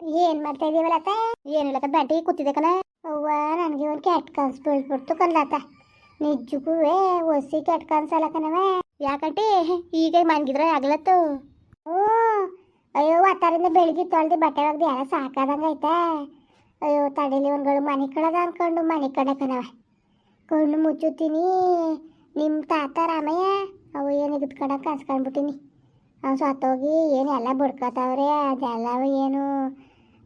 ಏನ್ ಮಾಡ್ತಾ ಇದೀವಲ್ಲ ಅತ್ತ ಏನಿಲ್ಲ ಕದ್ ಕೂತಿದೆ ಕಣ. ಅವ್ವ ನನಗೆ ಒಂದು ಕೆಟ್ಟ ಕನ್ಸು ಬೀಳ್ಬಿಡ್ತು ಕನ್ಲತ್ತ ನಿಜಕ್ಕೂ ಒಸಿ ಕೆಟ್ಟ ಕನ್ಸಲ್ಲ ಕಣವ ಯಾಕಂಟಿ? ಈಗ ಮನ್ಗಿದ್ರ? ಆಗ್ಲತ್ತು. ಹ್ಞೂ. ಅಯ್ಯೋ ಅತ್ತಾರಿಂದ ಬೆಳಿಗ್ಗೆ ತೊಳ್ದು ಬಟ್ಟೆ ಒಗ್ದು ಎಲ್ಲ ಸಾಕಾದಂಗೆ ಐತೆ. ಅಯ್ಯೋ ತಡೀಲಿ ಒಂದ್ಗಳು ಮನೆ ಕಡದ ಅನ್ಕೊಂಡು ಮನೆ ಕಡೆ ಕಣವ ಕಣ್ಣು ಮುಚ್ಚುತ್ತೀನಿ. ನಿಮ್ಮ ತಾತ ರಾಮಯ್ಯ ಅವು ಏನು ಇದ್ಕಂಡ ಕನ್ಸ್ಕೊಂಡ್ಬಿಟ್ಟಿನಿ ಅವ್ನು ಸತ್ತೋಗಿ ಏನು ಎಲ್ಲ ಬಡ್ಕೋತಾವ್ರೆ ಅದೆಲ್ಲ ಏನು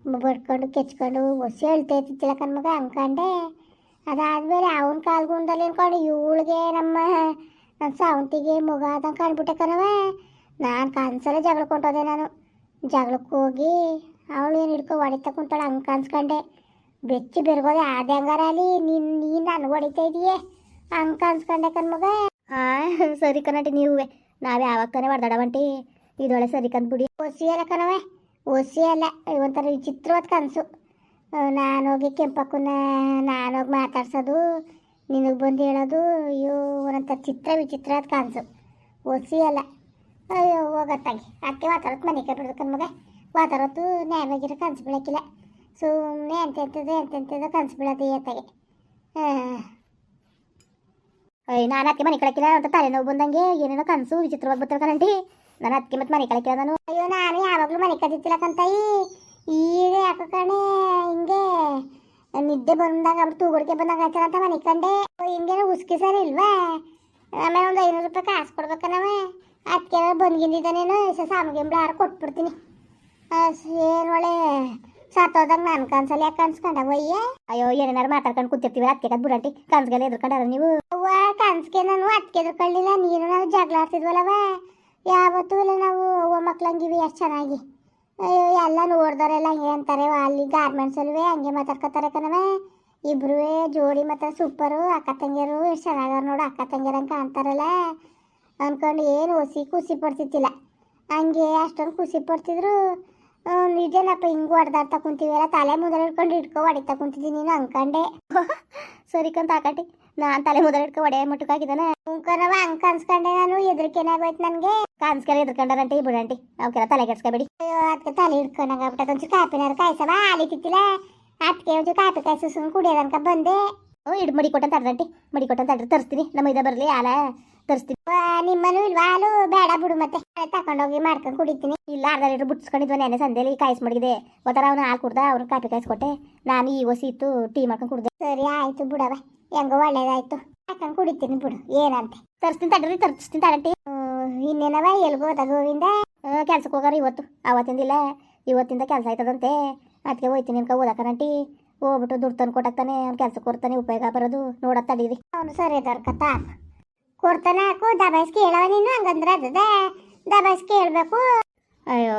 ಬಡ್ಕೊಂಡು ಕೆಚ್ಕೊಂಡು ಒಸಿ ಹೇಳ್ತೈತಿಲ್ಲ ಕಣ್ಮಗ ಅನ್ಕಂಡೆ. ಅದಾದ್ಮೇಲೆ ಅವನ ಕಾಲ್ಗುಂದಲ್ಲಿ ಅನ್ಕೊಂಡು ಇವಳಿಗೆ ನಮ್ಮ ನನ್ನ ಸಾವಂತಿಗೆ ಮಗ ಅದಂಗೆ ಕಾಣ್ಬಿಟ್ಟೆ ಕಣವ ನಾನು ಕನ್ಸಲ್ಲ ಜಗಳ ಕೊಂಟೋದೆ ನಾನು. ಜಗಳಕ್ಕೆ ಹೋಗಿ ಅವಳು ಏನು ಹಿಡ್ಕೊ ಹೊಡಿತಾ ಕುಂತಾಳೆ ಹಂಗೆ ಕನ್ಸ್ಕೊಂಡೆ. ಬೆಚ್ಚಿ ಬೆರ್ಗೋದೆ ಆದ ಹೆಂಗಾರ ಅಲ್ಲಿ ನೀನು ನೀನು ನನಗೆ ಹೊಡಿತಾ ಇದೀಯೇ? ಹಂಗೆ ಕನ್ಸ್ಕೊಂಡೆ ಕಣ್ಮಗ ಹಾಂ ಸರಿ ಕಣಟಿ ನೀವೇ ನಾವು ಯಾವಾಗ ತಾನೇ ಹೊಡೆದಾಡವಂಟಿ ಇದೊಳೆ ಸರಿ ಕಂದ್ಬಿಡಿ ಒಸಿ ಅಲ್ಲ ಕಣವೆ ಒಸಿ ಅಲ್ಲ, ಒಂಥರ ವಿಚಿತ್ರವಾದ ಕನಸು. ನಾನು ಹೋಗಿ ಕೆಂಪಕ್ಕನ್ನ ನಾನು ಹೋಗಿ ಮಾತಾಡ್ಸೋದು, ನಿನಗೆ ಬಂದು ಹೇಳೋದು, ಅಯ್ಯೋ, ಒಂಥರ ಚಿತ್ರ ವಿಚಿತ್ರವಾದ ಕನಸು. ಒಸಿ ಅಲ್ಲ. ಅಯ್ಯೋ, ಹೋಗತ್ತಾಗಿ. ಅಕ್ಕಿ ಮಾತಾಡೋದು ಮನೆ ಕೈ ಮಗ. ಮಾತಾಡೋದು ನ್ಯಾಯವಾಗಿರೋ ಕನಸು ಬೀಳಕ್ಕಿಲ್ಲ ಸುಮ್ಮನೆ ಎಂತೆಂಥದ್ದು ಎಂತೆಂಥದ್ದು ಕನಸು ಬೀಳೋದು ಏತಾಗೆ. ಅಯ್ಯ, ನಾನು ಅತ್ತೆ ಮನೆ ಕಳಕಿಲ್ಲ ಅಂತ ತಲೆನೋವು ಬಂದಂಗೆ ಏನೇನೋ ಕನಸು ವಿಚಿತ್ರವಾಗಿ ಬರ್ತಾರೆ ಕಣಂಟಿ. ನಾನು ಅದಕ್ಕೆ ಮತ್ತೆ ಮನೆ ಕಳಕಿಲ್ಲ ನಾನು ಅಯ್ಯೋ, ನಾನು ಯಾವಾಗಲೂ ಮನೆ ಕದಿತ್ತಿಲ್ಲ ಕಂತಾಯಿ ಈಗ ಯಾಕೋ ಕಣೆ, ಹಿಂಗೆ ನಿದ್ದೆ ಬಂದಾಗ, ಅವ್ರು ತೂಗುಡಿಕೆ ಬಂದಾಗ ಆಯ್ತಾರ ಅಂತ ಮನೆ ಕಂಡೆ. ಹಿಂಗೇನೋ ಉಸ್ಕಿ ಸರಿ ಇಲ್ವಾ? ಆಮೇಲೆ ಒಂದು ಐನೂರು ರೂಪಾಯಿ ಕಾಸು ಕೊಡ್ಬೇಕನವ ಅದಕ್ಕೆ ಬಂದ್ಗಿಂದಿದ್ದಾನೇನು ಸಾಮಗಿಂಬಳ ಯಾರು ಕೊಟ್ಬಿಡ್ತೀನಿ. ಏನು ಒಳ್ಳೆ ಸತ್ತೋದಾಗ ನಾನು ಕನ್ಸಲ್ಲ ಯಾಕೆ ಕನ್ಸ್ಕೊಂಡ ಒಯ್ಯ ಅಯ್ಯೋ, ಏನೇನಾರು ಮಾತಾಡ್ಕೊಂಡು ಕೂತಿರ್ತೀವಿ ಅದಕ್ಕೆ ಕದ್ ಬಿಡಂಟಿ. ಕನ್ಸ್ಗೆಲ್ಲ ಎದ್ಕೊಂಡಾರ ನೀವು? ಅವ್ವ, ಕನ್ಸ್ಗೆ ನಾನು ಅದಕ್ಕೆ ಎದ್ಕೊಳ್ಳಿಲ್ಲ ನೀನು ನಾವು ಜಗಳ ಆಡ್ತಿದ್ವಲ್ಲವ ಯಾವತ್ತೂ ಇಲ್ಲ ನಾವು ಮಕ್ಳಂಗಿವಿ ಎಷ್ಟು ಚೆನ್ನಾಗಿ. ಅಯ್ಯೋ ಎಲ್ಲ ನೋಡ್ದವರೆಲ್ಲ ಹಂಗೆ ಅಂತಾರೆ ಅಲ್ಲಿ ಗಾರ್ಮೆಂಟ್ಸ್ ಅಲ್ಲಿ ಹಂಗೆ ಮಾತಾಡ್ಕೊತಾರೆ ಕಣವೆ ಇಬ್ರು ಜೋಡಿ ಮಾತ್ರ ಸೂಪರು ಅಕ್ಕ ತಂಗಿಯರು ಎಷ್ಟು ಚೆನ್ನಾಗವ್ರು ನೋಡು, ಅಕ್ಕ ತಂಗಿಯರಂಗೆ ಕಾಣ್ತಾರಲ್ಲ ಅಂದ್ಕೊಂಡು ಏನು ಹೊಸಿ ಖುಷಿ ಪಡ್ತಿತ್ತಿಲ್ಲ ಹಂಗೆ ಅಷ್ಟೊಂದು ಖುಷಿ ಪಡ್ತಿದ್ರು. ನಿಜನಪ್ಪ ಹಿಂಗೆ ಹೊಡೆದಾಡ್ತಾ ಕುಂತೀವಲ್ಲ ತಲೆ ಮುಂದೆ ಹಿಡ್ಕೊಂಡು ಹಿಡ್ಕೊ ಹೊಡಿತಾ ಕುಂತಿದ್ದೀನಿ, ನೀನು ಅಂದ್ಕೊಂಡೆ. ಸರಿ ಕಂತ ಆಕಟಿ ನಾನು ತಲೆ ಮುದ್ರೆ ಇಟ್ಕೊ ಒಡೆಯ ಮುಟ್ಟಕಾಗಿದ್ದಾನೆ. ಕಣವ ಹಂಗೆ ಕನ್ಸ್ಕೊಂಡೆ ನಾನು ಎದ್ರಿಕೇನಾಗೋಯ್ತು ನನಗೆ. ಕನ್ಸ್ಕೆಲ್ಲ ಎದ್ಕೊಂಡಾರಂಟಿ ಬಿಡಂಟಿ ಅವಕ್ಕೆಲ್ಲ ತಲೆ ಕೆಡ್ಸ್ಕೊಬೇಡಿ. ಅಯ್ಯೋ ಅದಕ್ಕೆ ತಲೆ ಹಿಡ್ಕೊಂಡಾಗ್ಬಿಟ್ಟೆ ಒಂಚೂರು ಕಾಪಿನಾರು ಕಾಯ್ಸವ ಹಾಲಿ ಅದಕ್ಕೆ ಒಂಚೂರು ಕಾಪಿ ಕಾಯ್ಸು ಸುಮ್ಮನೆ ಕುಡಿಯೋದನ್ಕ ಬಂದೆ. ಹ್ಞೂ, ಇಡ್, ಮಡಿ ಕೊಟ್ಟಂತ ಅಡ್ರಂಟಿ ಮಡಿ ಕೊಟ್ಟಂತ ಅಡ್ರಿ ತರಿಸ್ತೀನಿ. ನಮ್ಮ ಇದ ಬರಲಿ ಆಲ ತರಿಸ್ತೀನಿ. ನಿಮ್ಮನು ಇಲ್ವಾ, ಹಾಲು? ಬೇಡ, ಬಿಡು ಮತ್ತೆ. ತಕೊಂಡೋಗಿ ಮಾಡ್ಕೊಂಡು ಕುಡಿತೀನಿ. ಇಲ್ಲ, ಅರ್ಧ ಲೀಟ್ರ್ ಬುಟ್ಸ್ಕೊಂಡಿದ್ವ ನೆನೆ ಸಂದೇಲಿ ಕಾಯಿಸ್ ಮಡಗಿದೆ. ಒತ್ತರ ಅವನು ಹಾಲು ಕುಡ್ದ ಅವ್ನು ಕಾಪಿ ಕಾಯಿಸ್ಕೊಟ್ಟೆ ನಾನು ಈ ಹೊಸಿ ಇತ್ತು, ಟೀ ಮಾಡ್ಕೊಂಡು ಕುಡ್ದೆ. ಸರಿ, ಆಯ್ತು ಬಿಡವ ಹೆಂಗೋ ಒಳ್ಳೇದಾಯ್ತು. ಹಾಕೊಂಡು ಕುಡಿತೀನಿ ಬಿಡು ಏನಂತೆ. ತರಿಸ್ತೀನಿ ತಡ್ರಿ ತರ್ಸ್ತೀನಿ ತಡಟಿ. ಇನ್ನೇನವ ಎಲ್ಗೋ ಗೋವಿಂದ? ಕೆಲ್ಸಕ್ಕೆ ಹೋಗಾರ ಇವತ್ತು. ಅವತ್ತಿಂದಿಲ್ಲ ಇವತ್ತಿಂದ ಕೆಲಸ ಆಯ್ತದಂತೆ. ಅದಕ್ಕೆ ಹೋಯ್ತೀನಿ ಅನ್ಕ ಓದಕನಂಟಿ ಹೋಗ್ಬಿಟ್ಟು ದುಡ್ಡು ತಂದು ಕೊಟ್ಟಾಗ್ತಾನೆ ಅವ್ನು ಕೆಲ್ಸಕ್ಕೆ ಕೊಡ್ತಾನೆ ಉಪಯೋಗ ಬರೋದು. ನೋಡತ್ ತಡೀರಿ. ಅವನು ಸರಿ ಇದಾರ ಕತ್ತ ಕೊಡ್ತಾನೆ ಹಾಕು ದಬಾಯಿಸ್ ಕೇಳವ ನೀನು ಹಂಗಂದ್ರೆ ಅದ ದಬಾಯಿಸ್ ಕೇಳಬೇಕು. ಅಯ್ಯೋ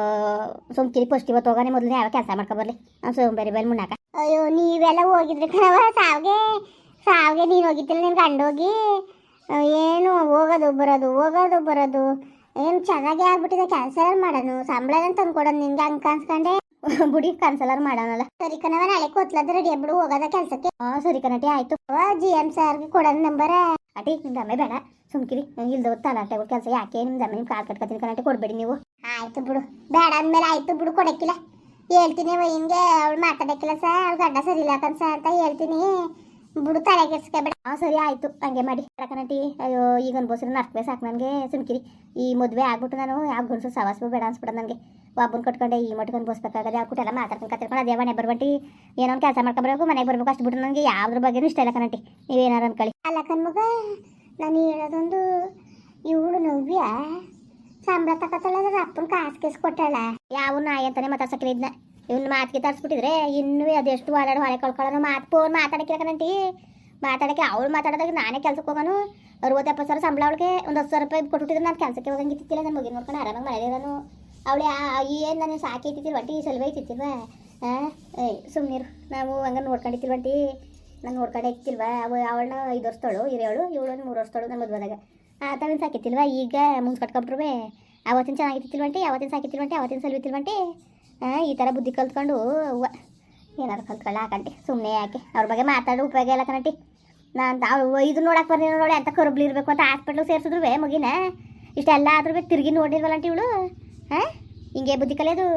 ಸುಮ್ಕಿರಿ ಪಸ್ಟ್ ಇವತ್ತು ಹೋಗಾನೆ ಮೊದಲು ಯಾವ ಕೆಲಸ ಮಾಡ್ಕೊಬರ್ಲಿ ಅವ್ನು ಸೋಂಬೇರಿ ಬೇರೆ ಮುನ್ನಾಕ ಅಯ್ಯೋ ನೀವೆಲ್ಲ ಹೋಗಿದ್ರಿ ಕಣವ ಸಾವ್ಗೆ ಸಾವ್ಗೆ ನೀನು ಹೋಗಿದ್ದಿಲ್ಲ, ನಿನ್ ಗಂಡ ಹೋಗಿ ಏನು ಹೋಗೋದು, ಬರೋದು ಹೋಗೋದು, ಬರೋದು. ಏನು ಚೆನ್ನಾಗಿ ಆಗ್ಬಿಟ್ಟಿದೆ ಕ್ಯಾನ್ಸಲ್ ಮಾಡೋನು ಸಂಬಳ ಏನು ತಂದ್ಕೊಡೋದು, ನಿನ್ಗೆ ಹಂಗೆ ಕಾಣಿಸ್ಕೊಂಡೆ? ಬುಡಿ ಕನ್ಸಲರ್ ಮಾಡೋಣಲ್ಲ ಸರಿ ಕಣವ ನಾಳೆ ಕೊತ್ಲದ ರೆಡಿ ಬಿಡು ಹೋಗೋದ ಕೆಲಸಕ್ಕೆ. ಹಾಂ ಸರಿ ಕಣಟಿ ಆಯ್ತು. ಜಿ ಎಂ ಸರ್ಗೆ ಕೊಡೋಣ ನಂಬರ ಅಟಿ ನಿಮ್ಮ ದಮ್ಮೆ ಬೇಡ, ಸುಮ್ಕಿರಿ. ಇಲ್ದ ತಲಾಟೆ ಕೆಲಸ. ಯಾಕೆ ನಿಮ್ಮ ದಮ್ಮೆ ನಿಮ್ ಕಾಲ್ ಕಟ್ಕೊತೀನಿ ಕಣಟಿ ಕೊಡ್ಬೇಡಿ ನೀವು. ಆಯ್ತು ಬಿಡು, ಬೇಡ ಅಂದ್ಮೇಲೆ ಆಯ್ತು ಬಿಡು, ಕೊಡಕ್ಕಿಲ್ಲ. ಹೇಳ್ತೀನಿ ಹಿಂಗೆ ಅವಳು ಮಾತಾಡಕ್ಕಿಲ್ಲ ಸರ್ ಅವ್ಳು ಗಡ್ಡ ಸರಿ ಇಲ್ಲ ಅಂತ ಹೇಳ್ತೀನಿ. ಬಿಡು ತಲೆ ಕೆಡ್ಸ್ಕೊಬೇಡ ಆ ಸರಿ ಆಯಿತು. ಹಂಗೆ ಮಾಡಿ. ಕಣಟಿ ಅಯ್ಯೋ ಈಗ ಅನ್ಬೋಸ್ರಿ ನರ್ಕವೇ ಸಾಕು ನನಗೆ. ಸುಮ್ಕಿರಿ. ಈ ಮದುವೆ ಆಗ್ಬಿಟ್ಟು ನಾನು ಯಾವ ಗಂಡಸು ಸವಾಸು ಬೇಡ ಅನ್ಸ್ಬಿಡೋದು ನನಗೆ. ಒಬ್ಬನ ಕಟ್ಕೊಂಡೆ ಈ ಮಟ್ಕೊಂಡು ಅನ್ಬೋಸ್ಬೇಕಾಗದೆ ಆ ಕೂಟೆಲ್ಲ ಮಾತಾಡ್ಕೊಂಡು ಕತ್ಕೊಂಡು ಅದೇ ಮನೆ ಬರ್ಬಂಟಿ ಏನೋ ಒಂದು ಕೆಲಸ ಮಾಡ್ಕೊಬರಬೇಕು ಮನೆಗೆ ಬರ್ಬೇಕು ಅಷ್ಟು ಬಿಟ್ಟು ನನಗೆ. ಯಾವ್ದ್ರ ಬಗ್ಗೆನೂ ಇಷ್ಟ ಇಲ್ಲ ಕಣಟಿ ನೀವೇನಾರು ಅನ್ಕೊಳ್ಳಿ. ಅಲ್ಲ ಕಣ್ಮಗ ನಾನು ಹೇಳೋದೊಂದು ಇವಳು ನವ್ಯ. ಸಂಬಳ ತಗೋತಾಳೆ ಅಪ್ಪನ ಕಾಸು ಕೇಸ್ ಕೊಟ್ಟಾಳ. ಯಾವ ನಾಯಿ ಅಂತಾನೆ ಮಾತಾಡ್ಸಕ್ಕಿಲ್ಲ ಇದನ್ನ ಇವ್ನ ಮಾತಿಗೆ ತರಿಸ್ಬಿಟ್ಟಿದ್ರೆ ಇನ್ನೂ ಅದೆಷ್ಟು ಓಡಾಡು ಹೊಳೆ ಕಳ್ಕೊಳ್ಳೋನು ಮಾತು ಫೋನ್ ಮಾತಾಡಕ್ಕೆ ಕಣಂಟಿ ಮಾತಾಡಕ್ಕೆ ಅವಳು ಮಾತಾಡೋದಾಗ ನಾನೇ ಕೆಲ್ಸಕ್ಕೆ ಹೋಗೋನು. ಅರವತ್ತು ಎಪ್ಪತ್ತು ಸಾವಿರ ಸಂಬಳ ಅವಳಿಗೆ. ಒಂದು ಹತ್ತು ಸಾವಿರ ರೂಪಾಯಿ ಕೊಟ್ಬಿಟ್ಟಿದ್ರೆ ನಾನು ಕೆಲಸಕ್ಕೆ ಹೋಗಂಗಿತ್ತಿಲ್ಲ ನನ್ನ ಮಗಿನ ನೋಡ್ಕೊಂಡು ಆರಾಮಾಗಿ ಮನೇಲಿರೋನು ಅವಳು ಏನು ನಾನು ಸಾಕಿ ಐತಿತ್ತಿಲ್ವ ಟಿ ಸಲುವೆ ಐತಿತ್ತಿಲ್ವ ಹಾಂ ಏಯ್ ಸುಮ್ಮನಿರು ನಾವು ಹಂಗೆ ನೋಡ್ಕೊಂಡಿತ್ತಿಲ್ವಂಟಿ ನಾನು ನೋಡ್ಕೊಂಡೆ ಇತ್ತಿಲ್ವ ಅವ, ಅವಳನ್ನ ಐದು ವರ್ಷದಳು ಹಿರಿಯವಳು ಇವಳು ಮೂರು ವರ್ಷದಳು ನನ್ನ ಮದುವೆದಾಗ ಆತವಿನ ಸಾಕಿತ್ತಿಲ್ವ ಈಗ ಮುಂಚೆ ಕಟ್ಕೊಂಡ್ರುವೆ. ಅವತ್ತಿನ ಚೆನ್ನಾಗಿತ್ತಿಲ್ವಂಟಿ ಅವತ್ತಿನ ಸಾಕಿತ್ತಿಲ್ವಂಟಿ ಅವತ್ತಿನ ಸಲ್ವಿತ್ತಿಲ್ವಂಟಿ ಈ ಥರ ಬುದ್ಧಿ ಕಲ್ತ್ಕೊಂಡು ಅವ್ವ ಏನಾರು ಕಲ್ತ್ಕೊಳ್ಳ ಹಾಕಂಟಿ ಸುಮ್ಮನೆ ಯಾಕೆ? ಅವ್ರ ಬಗ್ಗೆ ಮಾತಾಡೋ ಉಪಯೋಗ ಇಲ್ಲ ಕಣಟಿ ನಾನು ಅವ್ರು ಇದು ನೋಡಕ್ಕೆ ಬರ್ರಿ ನೋಡಿ ಅಂತ ಕರುಬ್ಲಿ ಇರಬೇಕು ಅಂತ ಹಾಸ್ಪಿಟ್ಲಿಗೆ ಸೇರಿಸಿದ್ರು ಮಗಿನ? ಇಷ್ಟೆಲ್ಲ ಆದ್ರೂ ತಿರುಗಿ ನೋಡಿದ್ವಲ್ಲಂಟಿ ಇವಳು? ಹಾಂ ಹಿಂಗೆ ಬುದ್ಧಿ ಕಲಿಯೋದು.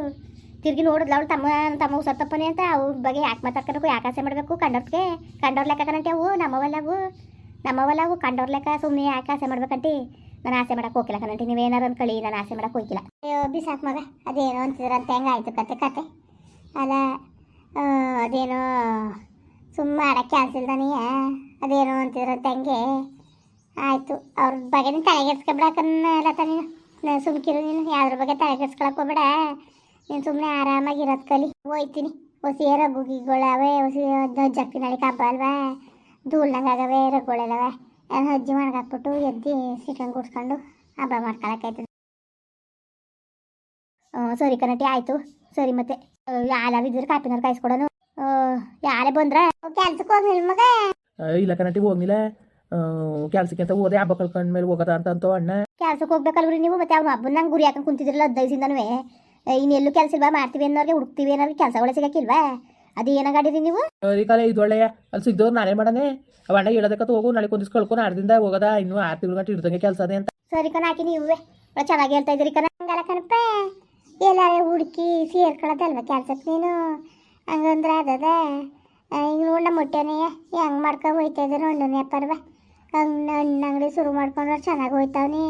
ತಿರುಗಿ ನೋಡಿದ್ಲ ಅವಳು ತಮ್ಮ ತಮ್ಮ ಹುಷಾರ್ ತಪ್ಪನೆ ಅಂತ ಅವ್ರ ಬಗ್ಗೆ ಯಾಕೆ ಮಾತಾಡ್ಕೋಬೇಕು, ಯಾಕೆ ಆಸೆ ಮಾಡಬೇಕು ಕಂಡೋರ್ಗೆ ಕಂಡೋರ್ ಲೆಕ್ಕ ಕಣಂಟಿ ಅವು ನಮ್ಮವಲ್ಲವು ನಮ್ಮವಲ್ಲವು ಕಂಡೋರ್ ಲೆಕ್ಕ ಸುಮ್ಮನೆ ಯಾಕೆ ಆಸೆ ಮಾಡ್ಬೇಕಂಟಿ? ನಾನು ಆಸೆ ಮಾಡಕ್ಕೆ ಹೋಗಿಲ್ಲ ಕಣಂಟಿ. ನೀವೇನಾರು ಅನ್ಕೊಳ್ಳಿ ನಾನು ಆಸೆ ಮಾಡಕ್ಕೆ ಹೋಗಿಲ್ಲ ಅಯ್ಯೋ, ಬಿಸಾಕ್ ಮಗ. ಅದೇನೋ ಅಂತಿದ್ರಂತ ಹೆಂಗಾಯ್ತು ಕತೆ ಕತೆ? ಅಲ್ಲ ಅದೇನೋ ಸುಮ್ಮನೆ ಮಾಡಕ್ಕೆ ಕೆಲಸ ಇಲ್ದಾನೆ ಅದೇನೋ ಅಂತಿದ್ರಂತ ಹೆಂಗೆ? ಆಯಿತು, ಅವ್ರ ಬಗ್ಗೆ ನೀನು ತಲೆಗೆಡ್ಸ್ಕೊಬಿಡಕನ್ನಲ್ಲ ನೀನು ಸುಮ್ಕಿರು ನೀನು, ಯಾವ್ದ್ರ ಬಗ್ಗೆ ತಲೆಗೆಡ್ಸ್ಕೊಳಕ್ ಹೋಗ್ಬೇಡ. ನೀನು ಸುಮ್ಮನೆ ಆರಾಮಾಗಿ ಇರೋದು ಕಲಿ. ಹೋಯ್ತೀನಿ. ಹೊಸಿ ಗುಗಿಗಳವೆ ಹೊಸಿ ಜಪ್ಪಿನಳಿ ಕಬ್ಬ ಅಲ್ವಾ? ಧೂಳ್ನಾಗವೆ ರಘುಗಳೆಲ್ಲವೆ ನಾನು ಅಜ್ಜಿ ಮಾಡ್ಗಾಕ್ಬಿಟ್ಟು ಎದ್ದು ಸಿಕ್ಕಂಗೆ ಗುಡ್ಸ್ಕೊಂಡು ಹಬ್ಬ ಮಾಡ್ಕೊಳಕ್ಕಾಯ್ತದೆ. ಸರಿ ಕನಟಿ ಆಯಿತು. ಸರಿ ಮತ್ತೆ ಯಾರು ಇದ್ರೆ ಕಾಪಿನವ್ರು ಕಾಯಿಸ್ಕೊಡೋನು. ಯಾರೇ ಬಂದ್ರ ಕೆಲ್ಸಕ್ಕೆ ಹೋಗ್ಲಿಲ್ಲ ಮಗ. ಇಲ್ಲ ಕನಟಿ ಹೋಗ್ಲಿಲ್ಲ ಕೆಲ್ಸಕ್ಕೆ ಅಂತ ಹೋದೆ ಹಬ್ಬ ಕಳ್ಕೊಂಡ್ ಮೇಲೆ ಹೋಗೋದ ಅಂತ ಅಂತ ಅಣ್ಣ. ಕೆಲ್ಸಕ್ಕೆ ಹೋಗ್ಬೇಕಲ್ರಿ ನೀವು ಮತ್ತೆ ಅವ್ನು ಹಬ್ಬನ ನಂಗೆ ಗುರಿ ಹಾಕೊಂಡು ಕುಂತಿದ್ರಲ್ಲ ಹದ್ದೈಸಿಂದನೂ ಇನ್ನೆಲ್ಲೂ ಕೆಲಸ ಇಲ್ವಾ? ಮಾಡ್ತೀವಿ ಅನ್ನೋರ್ಗೆ ಹುಡುಕ್ತೀವಿ ಅನ್ನೋರಿಗೆ ಕೆಲಸಗಳೇ ಸಿಗಕ್ಕಿಲ್ವಾ? ಅದು ಏನಾಗಾಡಿರಿ ನೀವು? ಈ ಕಾಲ ಇದು ಒಳ್ಳೆಯ. ಅಲ್ಲಿ ಸಿಗ್ದವ್ರು ನಾನೇ ಮಾಡನೆ. ಅವ ಅಣ್ಣ ಹೇಳೋದಕ್ಕಂತ ಹೋಗು, ನಾಳೆ ಕುಂದಿಸ್ ಕಳ್ಕೊಂಡು ಆರ್ದಿಂದ ಹೋಗೋದ, ಇನ್ನು ಆರು ತಿಂಗಳು ಗಂಟೆ ಇಡ್ದಂಗೆ ಕೆಲಸ ಅದೇ ಅಂತ. ಸರಿ ಕಣ ಹಾಕಿ ನೀವೇ ಚೆನ್ನಾಗಿ ಹೇಳ್ತಾ ಇದ್ರಿ ಕಣ. ಕಣಪ್ಪ ಎಲ್ಲಾರೇ ಹುಡುಕಿ ಸೇರ್ಕೊಳ್ಳೋದಲ್ವ ಕೆಲ್ಸಕ್ಕೆ ನೀನು? ಹಂಗಂದ್ರೆ ಅದದ. ಈಗ ನೋಡ ಮೊಟ್ಟೆನೇ ಹೆಂಗ್ ಮಾಡ್ಕೊಂಡು ಹೋಯ್ತಾ ಇದ್ದಾರೆ ಹಣ್ಣು ವ್ಯಾಪಾರವ ಹಣ್ಣು ಅಂಗಡಿ ಶುರು ಮಾಡ್ಕೊಂಡ್ರೆ ಚೆನ್ನಾಗಿ ಹೋಯ್ತಾವ್ನಿ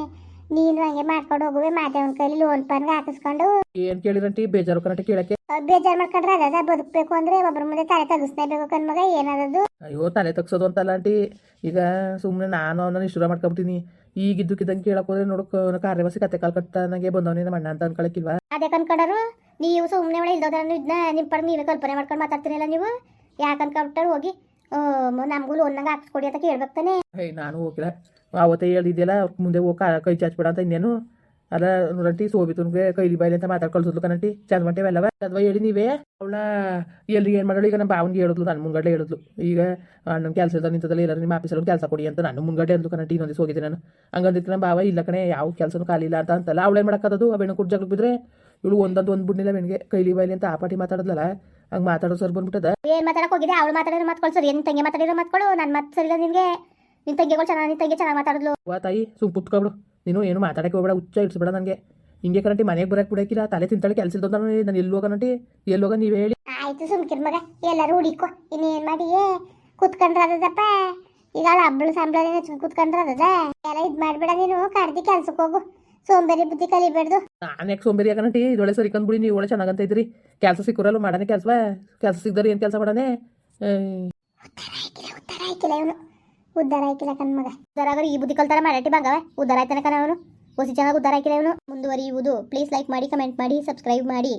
ನೀನು ಹಂಗೆ ಮಾಡ್ಕೊಂಡು ಹೋಗುವೆ ಮಾತೆ ಒಂದ್ ಕೈಲಿ ಲೋನ್ ಪನ್ಗೆ ಹಾಕಿಸ್ಕೊಂಡು. ಏನ್ ಕೇಳಿರಂಟಿ ಬೇಜಾರು ಕಣಟಿ ಕೇಳಕ್ಕೆ. ಬೇಜಾರು ಮಾಡ್ಕೊಂಡ್ರೆ ಅದ ಬದುಕ್ಬೇಕು ಅಂದ್ರೆ ಒಬ್ಬರ ಮುಂದೆ ತಲೆ ತಗಸ್ನೇಬೇಕು ಕಣ್ಮಗ ಏನದದು? ಅಯ್ಯೋ ತಲೆ ತಗ್ಸೋದು ಅಂತಲ್ಲ ಆಂಟಿ. ಈಗ ಸುಮ್ಮನೆ ನಾನು ಅವನ ಇಷ್ಟ ಮಾಡ್ಕೊಬಿಟ್ಟಿನಿ. ಈಗ ಇದ್ದಕ್ಕಿದ್ದಂಗೆ ಕೇಳಕ್ ಹೋದ್ರೆ ನೋಡಕ್ ಕಾರ್ಯವಾಸಿ ಕತೆ ಕಾಲ್ ಕಟ್ಟ ನನಗೆ ಬಂದವನೇ ಮಣ್ಣ ಅಣ್ಣ ಅಂತ ಅನ್ಕೊಳಕ್ಕಿಲ್ವಾ? ಅದೇ ಕನ್ಕೊಂಡರು ನೀವು ಸುಮ್ಮನೆ ಒಳ ಇಲ್ದೋದ್ರ ಇದನ್ನ ನಿಮ್ಮ ಪಡೆ ನೀವೇ ಕಲ್ಪನೆ ಮಾಡ್ಕೊಂಡು ಮಾತಾಡ್ತೀರಲ್ಲ ನೀವು? ಯಾಕೆ ಹೋಗಿ ನಮಗೂ ಲೋನ್ನಂಗೆ ಹಾಕ್ಸ್ಕೊಡಿ ಅಂತ ಕೇಳ್ಬೇಕು ತಾನೆ. ಹೇ, ನಾನು ಹೋಗಿಲ್ಲ ಅವತ್ತೇ ಹೇಳಿದ್ಯಲ್ಲ ಮುಂದೆ ಹೋಗಿ ಕಾ- ಚಾಚ್ಬಿಡ ಅಂತ ಇನ್ನೇನು? ಅಲ್ಲ ನೋಡಂಟಿ ಸೋಬಿತನ್ಗೆ ಕೈಲಿ ಬೈಲಿ ಅಂತ ಮಾತಾಡ್ ಕಳ್ಸೋದ್ಲು ಕಣಂಟಿ ಚಂದ ಮಂಟೆವೆಲ್ಲವ ಅದ್ವಾ ಹೇಳಿ ನೀವೇ. ಅವಳ ಎಲ್ಲಿ ಏನು ಈಗ ನಮ್ಮ ಬಾವನ್ಗೆ ಹೇಳಿದ್ಲು ನನ್ನ ಮುಂಗಡೆ ಹೇಳಿದ್ಲು. ಈಗ ನನ್ನ ಕೆಲಸ ಇಲ್ದ ನಿಂತದಲ್ಲಿ, ಎಲ್ಲರೂ ನಿಮ್ಮ ಆಫೀಸಲ್ಲಿ ಕೆಲಸ ಕೊಡಿ ಅಂತ ನಾನು ಮುಂಗಡೆ ಅಂದ್ಲು ಕಣಂಟಿ ಇನ್ನೊಂದು ಹೋಗಿದ್ದೆ ನಾನು. ಹಂಗಂದಿತ್ತು ನಮ್ಮ ಭಾವ, ಇಲ್ಲ ಕಣೆ, ಯಾವ ಕೆಲಸನೂ ಖಾಲಿ ಇಲ್ಲ ಅಂತ ಅಂತಲ್ಲ. ಅವಳೇನು ಮಾಡೋಕ್ಕದು ಆ ಬೆಣ್ಣು ಬಿದ್ರೆ? ಇವಳು ಒಂದೊಂದು ಒಂದು ಬಿಡ್ನಿಲ್ಲ ಬೆಣ್ಣಿಗೆ, ಕೈಲಿ ಬೈಲಿ ಅಂತ ಆ ಪಾಟಿ ಮಾತಾಡಿದ್ಲಲ್ಲ. ಹಂಗೆ ಮಾತಾಡೋ ಸರ್ ಬಂದ್ಬಿಟ್ಟದ? ಏನು ಮಾತಾಡಕ್ ಹೋಗಿದೆ ಅವಳು ಮಾತಾಡಿದ್ರೆ ಮಾತ್ಕೊಳ್ ಸರ್ ಏನ್ ತಂಗಿ ಮಾತಾಡಿರೋ ಮಾತ್ಕೊಳು ನಾನು ಮತ್ತೆ ಸರಿ ಇಲ್ಲ ನಿನಗೆ. ನಿನ್ ತಂಗಿಗಳು ಚೆನ್ನಾಗಿ ನಿನ್ ತಂಗಿ ಚೆನ್ನಾಗಿ ಮಾತಾಡಿದ್ಲು. ವಾ ತಾಯಿ ಸುಮ್ ಕುತ್ಕೊಬಿಡು. ನೀನು ಏನು ಮಾತಾಡಕ್ಕೆ ಹೋಗ್ಬೇಡ ಹುಚ್ಚ ಇಡ್ಸ್ಬೇಡ ನನಗೆ. ಹಿಂಗೆ ಕರಂಟಿ ಮನೆಗೆ ಬರಕ್ಕೆ ಬಿಡಕ್ಕಿಲ್ಲ ತಲೆ ತಿಂತಾಳೆ ಕೆಲಸ ಇಲ್ದ ನಾನು. ಎಲ್ಲಿ ಹೋಗನಂಟಿ ಎಲ್ಲಿ ಹೋಗ ನೀವೇ ಹೇಳಿ. ಆಯ್ತು ಸುಮ್ಕಿರ್ ಮಗ. ಎಲ್ಲರೂ ಹುಡಿಕೊ. ಇನ್ನೇನ್ ಮಾಡಿ ಕುತ್ಕೊಂಡ್ರ ಅದದಪ್ಪ ಈಗ ಹಬ್ಬಳು ಸಂಬಳ ಕುತ್ಕೊಂಡ್ರ ಅದದ ಎಲ್ಲ ಇದು ಮಾಡ್ಬೇಡ ನೀನು. ಕರ್ದಿ ಕೆಲ್ಸಕ್ಕೆ ಹೋಗು. ಸೋಂಬೇರಿ ಬುದ್ಧಿ ಕಲಿಬೇಡ್ದು. ನಾನು ಯಾಕೆ ಸೋಂಬೇರಿ ಆಗನಂಟಿ ಇದೊಳೆ ಸರಿ ಕಂದ್ಬಿಡಿ ನೀವು ಒಳ್ಳೆ ಚೆನ್ನಾಗಂತ ಇದ್ರಿ. ಕೆಲಸ ಸಿಕ್ಕರಲ್ಲ ಮಾಡನೆ ಕೆಲಸ ಕೆಲಸ ಸಿಗ್ದಾರೆ ಏನು ಕೆಲಸ ಮಾಡನೆ ಉದ್ದಾರ ಆಯ್ಕಿಲ್ಲ ಇವನು. ಉದ್ದಾರ ಆಯ್ಕಿಲ್ಲ ಕಣ್ ಮಗ. ಉದ್ದಾರ ಆಗೋರು ಈ ಬುದ್ಧಿ ಕಲ್ತಾರ ಮಾಡಾಟಿ ಬಂಗವ ಉದ್ದಾರ ಆಯ್ತಾನೆ ಕಣ ಅವನು. ಹೊಸಿ ಚೆನ್ನಾಗಿ ಉದ್ದಾರ ಆಯ್ಕಿಲ್ಲ ಇವನು. ಮುಂದುವರಿಯುವುದು. ಪ್ಲೀಸ್ ಲೈಕ್ ಮಾಡಿ ಕಮೆಂಟ್ ಮಾಡಿ ಸಬ್ಸ್ಕ್ರೈಬ್ ಮಾಡಿ.